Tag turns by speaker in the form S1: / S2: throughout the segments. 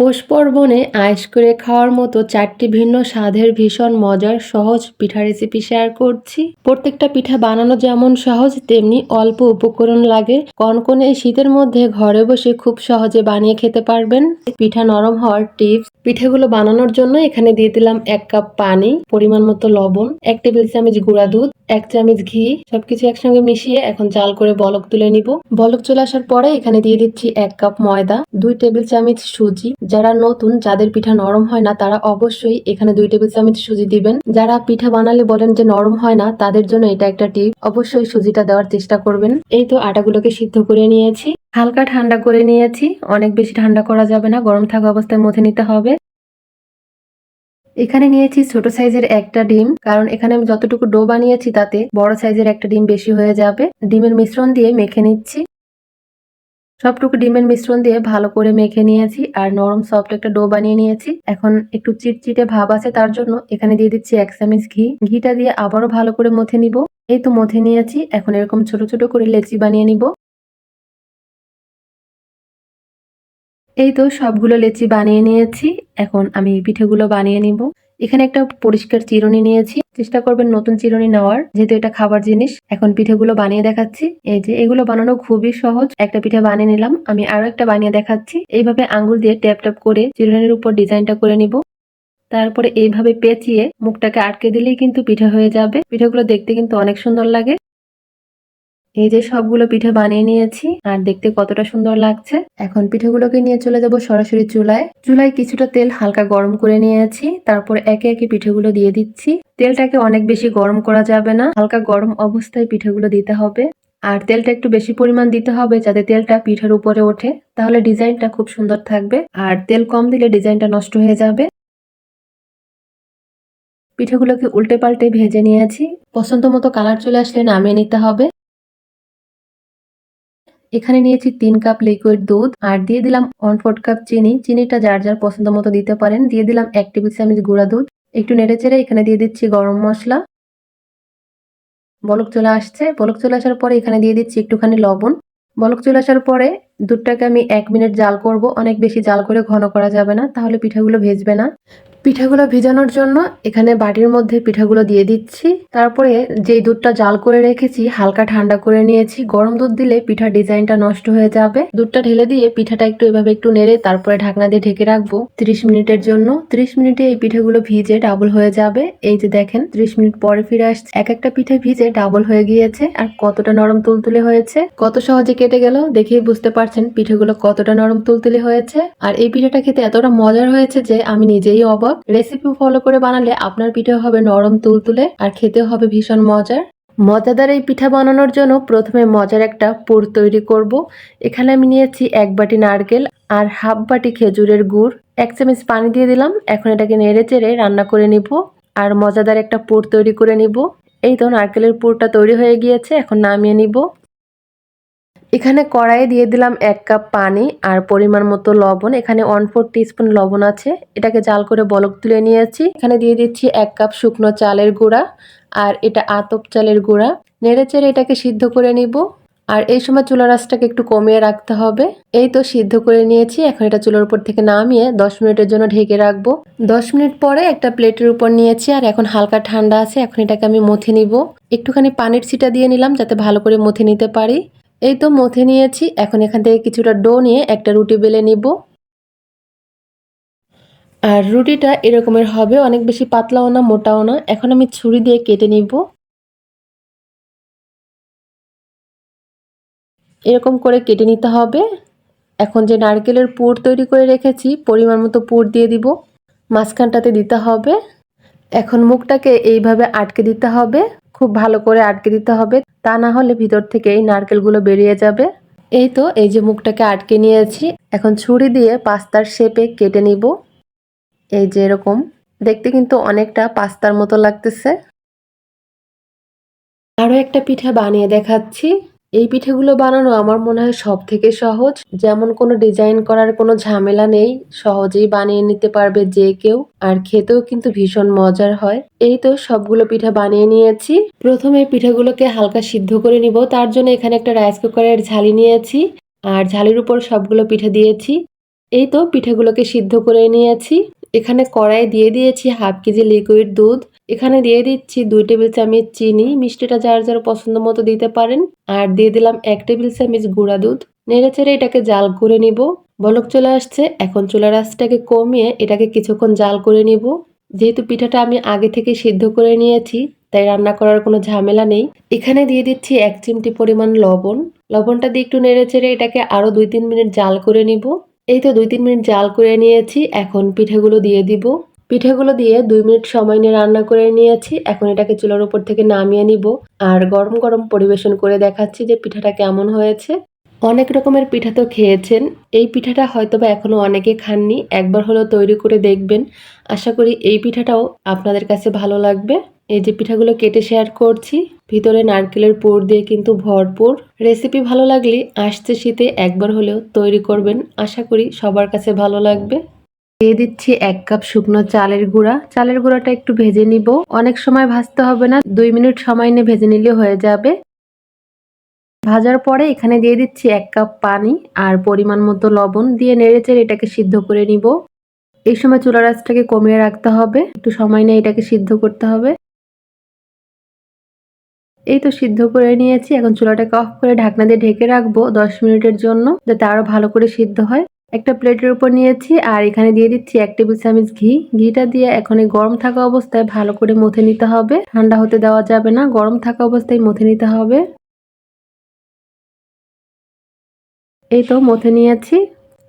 S1: পৌষ পার্বণে আয়েশ করে খাওয়ার মতো চারটি ভিন্ন স্বাদের ভীষণ মজার সহজ পিঠা রেসিপি শেয়ার করছি। প্রত্যেকটা পিঠা বানানো যেমন সহজ, তেমনি অল্প উপকরণ লাগে। কনকনে শীতের মধ্যে ঘরে বসে খুব সহজে বানিয়ে খেতে পারবেন। পিঠা নরম হওয়ার টিপস, পিঠেগুলো বানানোর জন্য এখানে দিয়ে দিলাম এক কাপ পানি, পরিমাণ মতো লবণ, এক টেবিল চামচ গুঁড়া দুধ এক চামচ ঘি, সবকিছু একসঙ্গে মিশিয়ে এখন জাল করে বলক তুলে নিব। বলক চলে আসার পরে এখানে দিয়ে দিচ্ছি এক কাপ ময়দা, দুই টেবিল চামচ সুজি। যারা নতুন, যাদের পিঠা নরম হয় না, তারা অবশ্যই এখানে দুই টেবিল চামচ সুজি দিবেন। যারা পিঠা বানালে বলেন যে নরম হয় না, তাদের জন্য এটা একটা টিপ। অবশ্যই সুজিটা দেওয়ার চেষ্টা করবেন। এই তো আটাগুলোকে সিদ্ধ করে নিয়েছি। হালকা ঠান্ডা করে নিয়েছি। অনেক বেশি ঠান্ডা করা যাবে না, গরম থাকা অবস্থায় মথে নিতে হবে। এখানে নিয়েছি ছোট সাইজের একটা ডিম, কারণ এখানে আমি যতটুকু ডো বানিয়েছি তাতে বড় সাইজের একটা ডিম বেশি হয়ে যাবে। ডিমের মিশ্রণ দিয়ে মেখে নিচ্ছি। সবটুকু ডিমের মিশ্রণ দিয়ে ভালো করে মেখে নিয়েছি আর নরম সফট একটা ডো বানিয়ে নিয়েছি। এখন একটু চিটচিটে ভাব আছে তার জন্য এখানে দিয়ে দিচ্ছি এক চামচ ঘি। ঘিটা দিয়ে আবারও ভালো করে মথে নিব। এই তো মথে নিয়েছি, এখন এরকম ছোট ছোট করে লেচি বানিয়ে নিব। এই তো সবগুলো লেচি বানিয়ে নিয়েছি। এখন আমি পিঠেগুলো বানিয়ে নিব। এখানে একটা পরিষ্কার চিরুনি নিয়েছি। চেষ্টা করবেন নতুন চিরুনি নেওয়ার, যেহেতু এটা খাবার জিনিস। এখন পিঠেগুলো বানিয়ে দেখাচ্ছি। এই যে এগুলো বানানো খুবই সহজ। একটা পিঠে বানিয়ে নিলাম। আমি আরও একটা বানিয়ে দেখাচ্ছি। এইভাবে আঙ্গুল দিয়ে ট্যাপ ট্যাপ করে চিরুনির উপর ডিজাইনটা করে নিব। তারপরে এইভাবে পেঁচিয়ে মুখটাকে আটকে দিলেই কিন্তু পিঠে হয়ে যাবে। পিঠেগুলো দেখতে কিন্তু অনেক সুন্দর লাগে। এই যে সবগুলো পিঠে বানিয়ে নিয়েছি, আর দেখতে কতটা সুন্দর লাগছে। এখন পিঠেগুলোকে নিয়ে চলে যাব সরাসরি চুলায়। চুলায় কিছুটা তেল হালকা গরম করে নিয়েছি, তারপর একে একে পিঠেগুলো দিয়ে দিচ্ছি। তেলটাকে অনেক বেশি গরম করা যাবে না, হালকা গরম অবস্থায় পিঠেগুলো দিতে হবে। আর তেলটা একটু বেশি পরিমাণ দিতে হবে যাতে তেলটা পিঠের উপরে ওঠে, তাহলে ডিজাইনটা খুব সুন্দর থাকবে। আর তেল কম দিলে ডিজাইনটা নষ্ট হয়ে যাবে। পিঠেগুলোকে উল্টে পাল্টে ভেজে নিয়েছি। পছন্দ মতো কালার চলে আসলে নামিয়ে নিতে হবে। এখানে নিয়েছি তিন কাপ লিকুইড দুধ আর দিয়ে দিলাম ওয়ান ফোর্থ কাপ চিনি। চিনিটা যার যার পছন্দ মতো দিতে পারেন। দিয়ে দিলাম এক টেবিল চামচ গুঁড়া দুধ। একটু নেড়ে চেড়ে এখানে দিয়ে দিচ্ছি গরম মশলা। বলক চলে আসছে। বলক চলে আসার পরে এখানে দিয়ে দিচ্ছি একটুখানি লবণ। বলক চলে আসার পরে দুধটাকে আমি এক মিনিট জাল করব। অনেক বেশি জাল করে ঘন করা যাবে না, তাহলে পিঠাগুলো ভেজবে না। পিঠাগুলো ভেজানোর জন্য এখানে বাটির মধ্যে পিঠাগুলো দিয়ে দিচ্ছি। তারপরে যেই দুধটা জাল করে রেখেছি, হালকা ঠান্ডা করে নিয়েছি। গরম দুধ দিলে পিঠার ডিজাইনটা নষ্ট হয়ে যাবে। দুধটা ঢেলে দিয়ে পিঠাটা একটু এভাবে একটু নেড়ে তারপরে ঢাকনা দিয়ে ঢেকে রাখব ত্রিশ মিনিটের জন্য। ত্রিশ মিনিটে এই পিঠাগুলো ভিজে ডাবল হয়ে যাবে। এই যে দেখেন, ত্রিশ মিনিট পরে ফিরে আসছে। এক একটা পিঠে ভিজে ডাবল হয়ে গিয়েছে আর কতটা নরম তুলতুলে হয়েছে, কত সহজে কেটে গেল দেখেই বুঝতে পারছেন পিঠেগুলো কতটা নরম তুলতুলে হয়েছে। আর এই পিঠাটা খেতে এতটা মজার হয়েছে যে আমি নিজেই অবাক। রেসিপি ফলো করে বানালে আপনার পিঠে হবে নরম তুলতুলে আর খেতে হবে ভীষণ মজার। মজাদার এই পিঠা বানানোর জন্য প্রথমে মজার একটা পুর তৈরি করব। এখানে আমি নিয়েছি এক বাটি নারকেল আর হাফ বাটি খেজুরের গুড়। এক চামচ পানি দিয়ে দিলাম, এখন এটাকে নেড়ে চেড়ে রান্না করে নিব আর মজাদার একটা পুর তৈরি করে নিব। এই তো নারকেলের পুরটা তৈরি হয়ে গিয়েছে, এখন নামিয়ে নিব। এখানে কড়াইয়ে দিয়ে দিলাম এক কাপ পানি আর পরিমাণ মতো লবণ। এখানে ওয়ান ফোর টিস্পুন লবণ আছে। এটাকে জাল করে বলক তুলে নিয়েছি। এখানে দিয়ে দিচ্ছি এক কাপ শুকনো চালের গুঁড়া আর এটা আতপ চালের গুঁড়া। নেড়ে চেড়ে এটাকে সিদ্ধ করে নিব। আর এই সময় চুলার আঁচটাকে একটু কমিয়ে রাখতে হবে। এই তো সিদ্ধ করে নিয়েছি। এখন এটা চুলার উপর থেকে নামিয়ে দশ মিনিটের জন্য ঢেকে রাখব। দশ মিনিট পরে একটা প্লেটের উপর নিয়েছি আর এখন হালকা ঠান্ডা আছে। এখন এটাকে আমি মথে নিব। একটুখানি পানির ছিটা দিয়ে নিলাম যাতে ভালো করে মথে নিতে পারি। এই তো মথে নিয়েছি, এখন এখান থেকে কিছুটা ডো নিয়ে একটা রুটি বেলে নিব। আর রুটিটা এরকমের হবে, অনেক বেশি পাতলাও না, মোটাও না। এখন আমি ছুরি দিয়ে কেটে নিব। এরকম করে কেটে নিতে হবে। এখন যে নারকেলের পুর তৈরি করে রেখেছি, পরিমাণ মতো পুর দিয়ে দিব। মাঝখানটাতে দিতে হবে। এখন মুখটাকে এইভাবে আটকে দিতে হবে। খুব ভালো করে আটকে দিতে হবে। তা না হলে ভিতর থেকে এই নারকেলগুলো বেরিয়ে যাবে। এই তো এই যে মুখটাকে আটকে নিয়েছি। এখন ছুরি দিয়ে পাস্তার শেপে কেটে নিব। এই যে এরকম। দেখতে কিন্তু অনেকটা পাস্তার মতো লাগতেছে। আরও একটা পিঠা বানিয়ে দেখাচ্ছি। এই পিঠেগুলো বানানো আমার মনে হয় সব থেকে সহজ। যেমন কোনো ডিজাইন করার কোনো ঝামেলা নেই, সহজেই বানিয়ে নিতে পারবে যে কেউ, আর খেতেও কিন্তু ভীষণ মজার হয়। এই তো সবগুলো পিঠা বানিয়ে নিয়েছি। প্রথমে পিঠাগুলোকে হালকা সিদ্ধ করে নিব। তার জন্য এখানে একটা রাইস কুকারের ঝালি নিয়েছি, আর ঝালির উপর সবগুলো পিঠা দিয়েছি। এই তো পিঠাগুলোকে সিদ্ধ করে নিয়েছি। এখানে কড়াই দিয়ে দিয়েছি হাফ কেজি লিকুইড দুধ এখানে দিয়ে দিচ্ছি দুই টেবিল চামচ চিনি। মিষ্টিটা যার যার পছন্দ মতো দিতে পারেন। আর দিয়ে দিলাম এক টেবিল চামচ গুঁড়া দুধ। নেড়ে চেড়ে এটাকে জাল করে নিব। বলক চলে আসছে। এখন চুলার আঁচটাকে কমিয়ে এটাকে কিছুক্ষণ জাল করে নিব। যেহেতু পিঠাটা আমি আগে থেকে সিদ্ধ করে নিয়েছি, তাই রান্না করার কোনো ঝামেলা নেই। এখানে দিয়ে দিচ্ছি এক চিমটি পরিমাণ লবণ। লবণটা দিয়ে একটু নেড়ে চেড়ে এটাকে আরও দুই তিন মিনিট জাল করে নিব। এই তো দুই তিন মিনিট জাল করে নিয়েছি। এখন পিঠেগুলো দিয়ে দিব। পিঠেগুলো দিয়ে দুই মিনিট সময় নিয়ে রান্না করে নিয়েছি। এখন এটাকে চুলার উপর থেকে নামিয়ে নিব। আর গরম গরম পরিবেশন করে দেখাচ্ছি যে পিঠাটা কেমন হয়েছে। অনেক রকমের পিঠা তো খেয়েছেন। এই পিঠাটা হয়তো বা এখনও অনেকে খাননি। একবার হলেও তৈরি করে দেখবেন। আশা করি এই পিঠাটাও আপনাদের কাছে ভালো লাগবে। এই যে পিঠাগুলো কেটে শেয়ার করছি, ভিতরে নারকেলের পুর দিয়ে কিন্তু ভরপুর। রেসিপি ভালো লাগলে আসছে শীতে একবার হলেও তৈরি করবেন। আশা করি সবার কাছে ভালো লাগবে। দিয়ে দিচ্ছি এক কাপ শুকনো চালের গুঁড়া। চালের গুঁড়াটা একটু ভেজে নিব। অনেক সময় ভাজতে হবে না, দুই মিনিট সময় নিয়ে ভেজে নিলে হয়ে যাবে। ভাজার পরে এখানে দিয়ে দিচ্ছি এক কাপ পানি আর পরিমাণ মতো লবণ দিয়ে নেড়েচেড়ে এটাকে সিদ্ধ করে নিব। এই সময় চুলা রাসটাকে কমিয়ে রাখতে হবে, একটু সময় নিয়ে এটাকে সিদ্ধ করতে হবে। এই তো সিদ্ধ করে নিয়েছি, এখন চুলাটাকে অফ করে ঢাকনা দিয়ে ঢেকে রাখব দশ মিনিটের জন্য, যাতে আরও ভালো করে সিদ্ধ হয়। একটা প্লেটের উপর নিয়েছি আর এখানে দিয়ে দিচ্ছি এক টেবিল চামচ ঘি। ঘিটা দিয়ে এখন এই গরম থাকা অবস্থায় ভালো করে মথে নিতে হবে। ঠান্ডা হতে দেওয়া যাবে না, গরম থাকা অবস্থায় মথে নিতে হবে। এই তো মথে নিয়েছি।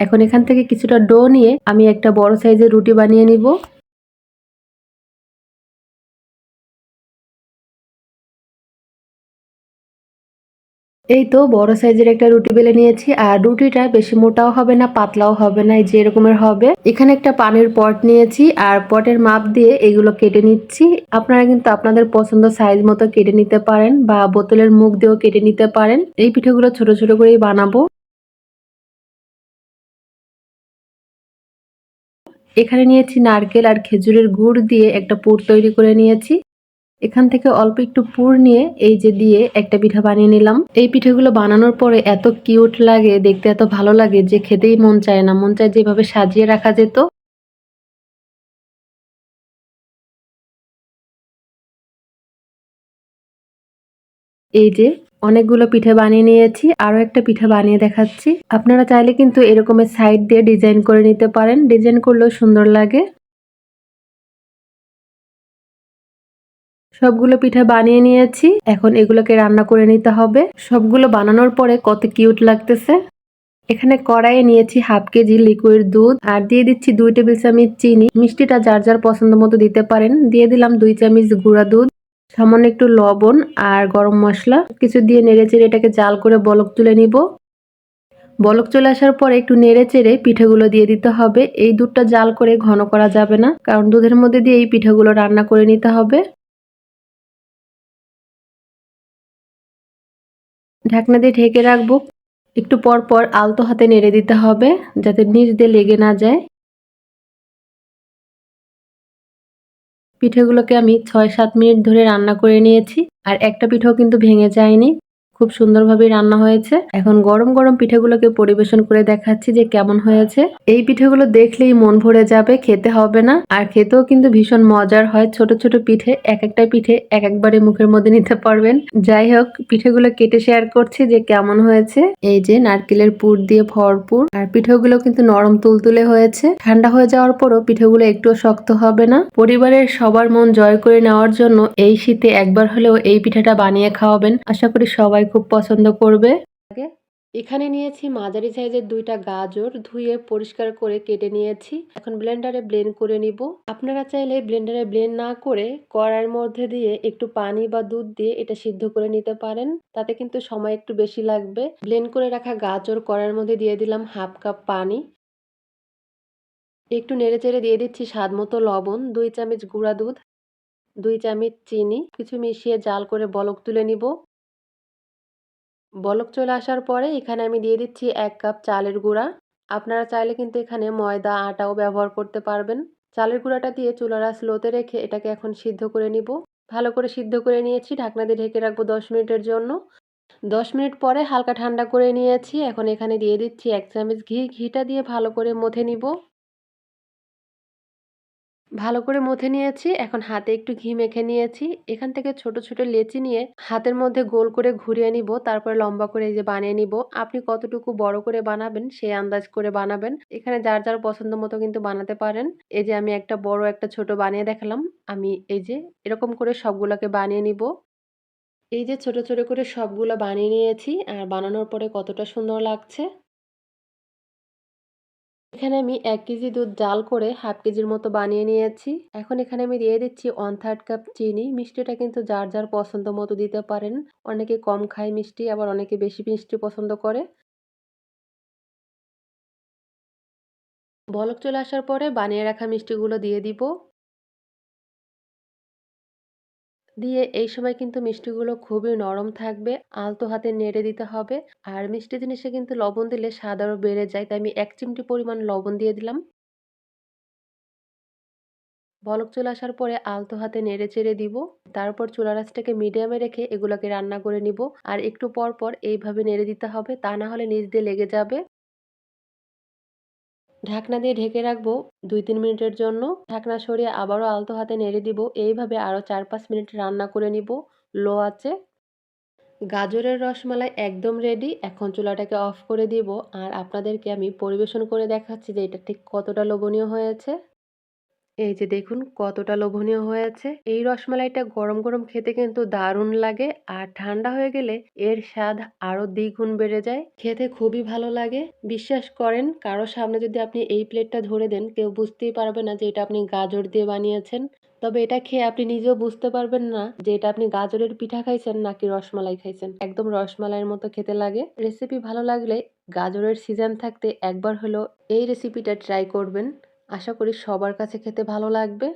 S1: এখন এখান থেকে কিছুটা ডো নিয়ে আমি একটা বড় সাইজের রুটি বানিয়ে নিব। এই তো বড় সাইজের একটা রুটি বেলে নিয়েছি, আর রুটিটা বেশি মোটাও হবে না, পাতলাও হবে না, এই যে এরকমের হবে। এখানে একটা পানির পট নিয়েছি, আর পটের মাপ দিয়ে এগুলো কেটে নিচ্ছি। আপনারা কিন্তু আপনাদের পছন্দ সাইজ মতো কেটে নিতে পারেন, বা বোতলের মুখ দিয়েও কেটে নিতে পারেন। এই পিঠেগুলো ছোট ছোট করেই বানাবো। এখানে নিয়েছি নারকেল আর খেজুরের গুড় দিয়ে একটা পুর তৈরি করে নিয়েছি। এখান থেকে অল্প একটু পুর নিয়ে এই যে দিয়ে একটা পিঠা বানিয়ে নিলাম। এই পিঠাগুলো বানানোর পরে এত কিউট লাগে, দেখতে এত ভালো লাগে যে খেতেই মন চায় না। মন চায় যেভাবে সাজিয়ে রাখা যেত। এই যে অনেকগুলো পিঠে বানিয়ে নিয়েছি, আরও একটা পিঠা বানিয়ে দেখাচ্ছি। আপনারা চাইলে কিন্তু এরকমের সাইড দিয়ে ডিজাইন করে নিতে পারেন। ডিজাইন করলেও সুন্দর লাগে। সবগুলো পিঠা বানিয়ে নিয়েছি। এখন এগুলোকে রান্না করে নিতে হবে। সবগুলো বানানোর পরে কত কিউট লাগতেছে। এখানে কড়াইয়ে নিয়েছি হাফ কেজি লিকুইড দুধ আর দিয়ে দিচ্ছি দুই টেবিল চামচ চিনি। মিষ্টিটা যার যার পছন্দ মতো দিতে পারেন। দিয়ে দিলাম দুই চামচ গুঁড়া দুধ, সামান্য একটু লবণ আর গরম মশলা। কিছু দিয়ে নেড়ে চেড়ে এটাকে জাল করে বলক তুলে নিব। বলক চলে আসার পরে একটু নেড়ে চেড়ে পিঠাগুলো দিয়ে দিতে হবে। এই দুধটা জাল করে ঘন করা যাবে না, কারণ দুধের মধ্যে দিয়ে এই পিঠাগুলো রান্না করে নিতে হবে। ঢাকনা দিয়ে ঢেকে রাখব। একটু পর পর আলতো হাতে নেড়ে দিতে হবে, যাতে নিচ দিয়ে লেগে না যায়। পিঠেগুলোকে আমি ছয় সাত মিনিট ধরে রান্না করে নিয়েছি, আর একটা পিঠেও কিন্তু ভেঙে যায়নি। খুব সুন্দরভাবে রান্না হয়েছে। এখন গরম গরম পিঠেগুলোকে পরিবেশন করে দেখাচ্ছি যে কেমন হয়েছে। এই পিঠেগুলো দেখলেই মন ভরে যাবে, খেতে হবে না। আর খেতেও কিন্তু ভীষণ মজার হয়। ছোট ছোট পিঠে, এক একটা পিঠে এক একবারে মুখের মধ্যে নিতে পারবেন। যাই হোক, পিঠেগুলো কেটে শেয়ার করছি যে কেমন হয়েছে। এই যে নারকেলের পুর দিয়ে ভরপুর। আর পিঠেগুলো কিন্তু নরম তুলতুলে হয়েছে। ঠান্ডা হয়ে যাওয়ার পরও পিঠেগুলো একটু শক্ত হবে না। পরিবারের সবার মন জয় করে নেওয়ার জন্য এই শীতে একবার হলেও এই পিঠাটা বানিয়ে খাওয়াবেন। আশা করি সবাই খুব পছন্দ করবে। এখানে নিয়েছি মাঝারি সাইজের দুইটা গাজর, ধুয়ে পরিষ্কার করে কেটে নিয়েছি। এখন ব্লেন্ডারে ব্লেন্ড করে নিব। আপনারা চাইলে ব্লেন্ডারে ব্লেন্ড না করে কড়াইয়ের মধ্যে দিয়ে একটু পানি বা দুধ দিয়ে এটা সিদ্ধ করে নিতে পারেন। তাতে কিন্তু সময় একটু বেশি লাগবে। ব্লেন্ড করে রাখা গাজর কড়াইয়ের মধ্যে দিয়ে দিলাম হাফ কাপ পানি। একটু নেড়ে চেড়ে দিয়ে দিচ্ছি স্বাদ মতো লবণ, দুই চামচ গুঁড়া দুধ, দুই চামচ চিনি। কিছু মিশিয়ে জাল করে বলক তুলে নিব। বলক চলে আসার পরে এখানে আমি দিয়ে দিচ্ছি এক কাপ চালের গুঁড়া। আপনারা চাইলে কিন্তু এখানে ময়দা, আটাও ব্যবহার করতে পারবেন। চালের গুঁড়াটা দিয়ে চুলারা স্লোতে রেখে এটাকে এখন সিদ্ধ করে নিব। ভালো করে সিদ্ধ করে নিয়েছি, ঢাকনা দিয়ে ঢেকে রাখব দশ মিনিটের জন্য। দশ মিনিট পরে হালকা ঠান্ডা করে নিয়েছি। এখন এখানে দিয়ে দিচ্ছি এক চামচ ঘি। ঘিটা দিয়ে ভালো করে মথে নিব। ভালো করে মথে নিয়েছি, এখন হাতে একটু ঘি মেখে নিয়েছি। এখান থেকে ছোট ছোট লেচি নিয়ে হাতের মধ্যে গোল করে ঘুরিয়ে নিব, তারপরে লম্বা করে এই যে বানিয়ে নিব। আপনি কতটুকু বড় করে বানাবেন সেই আন্দাজ করে বানাবেন। এখানে যার যার পছন্দ মতো কিন্তু বানাতে পারেন। এই যে আমি একটা বড়, একটা ছোট বানিয়ে দেখালাম। আমি এই যে এরকম করে সবগুলোকে বানিয়ে নিব। এই যে ছোট ছোট করে সবগুলো বানিয়ে নিয়েছি, আর বানানোর পরে কতটা সুন্দর লাগছে। এখানে আমি এক কেজি দুধ জাল করে হাফ কেজির মতো বানিয়ে নিয়েছি। এখন এখানে আমি দিয়ে দিচ্ছি ওয়ান থার্ড কাপ চিনি। মিষ্টিটা কিন্তু যার যার পছন্দ মতো দিতে পারেন। অনেকে কম খায় মিষ্টি, আবার অনেকে বেশি মিষ্টি পছন্দ করে। বলক চলে আসার পরে বানিয়ে রাখা মিষ্টিগুলো দিয়ে দিব। দিয়ে এই সময় কিন্তু মিষ্টিগুলো খুবই নরম থাকবে, আলতো হাতে নেড়ে দিতে হবে। আর মিষ্টি জিনিসে কিন্তু লবণ দিলে স্বাদ আরও বেড়ে যায়, তাই আমি এক চিমটি পরিমাণ লবণ দিয়ে দিলাম। বলক চলে আসার পরে আলতো হাতে নেড়ে চেড়ে দিব। তারপর চুলা রাসটাকে মিডিয়ামে রেখে এগুলোকে রান্না করে নিব। আর একটু পর পর এইভাবে নেড়ে দিতে হবে, তা না হলে নিচ দিয়ে লেগে যাবে। ঢাকনা দিয়ে ঢেকে রাখব দুই তিন মিনিটের জন্য। ঢাকনা সরিয়ে আবারও আলতো হাতে নেড়ে দিব। এইভাবে আরও চার পাঁচ মিনিট রান্না করে নিব। লো আছে গাজরের রসমালাই একদম রেডি এখন চুলাটাকে অফ করে দিব। আর আপনাদেরকে আমি পরিবেশন করে দেখাচ্ছি যে এটা ঠিক কতটা লোভনীয় হয়েছে। এই যে দেখুন কতটা লোভনীয় হয়েছে এই রসমালাইটা গরম গরম খেতে কিন্তু দারুণ লাগে আর ঠান্ডা হয়ে গেলে এর স্বাদ আরও দ্বিগুণ বেড়ে যায়। খেতে খুবই ভালো লাগে। বিশ্বাস করেন, কারও সামনে যদি আপনি এই প্লেটটা ধরে দেন, কেউ বুঝতেই পারবে না যে এটা আপনি গাজর দিয়ে বানিয়েছেন। তবে এটা খেয়ে আপনি নিজেও বুঝতে পারবেন না যে এটা আপনি গাজরের পিঠা খাইছেন নাকি রসমালাই খাইছেন। একদম রসমালাইয়ের মতো খেতে লাগে। রেসিপি ভালো লাগলে গাজরের সিজন থাকতে একবার হলো এই রেসিপিটা ট্রাই করবেন। আশা করি সবার কাছে খেতে ভালো লাগবে।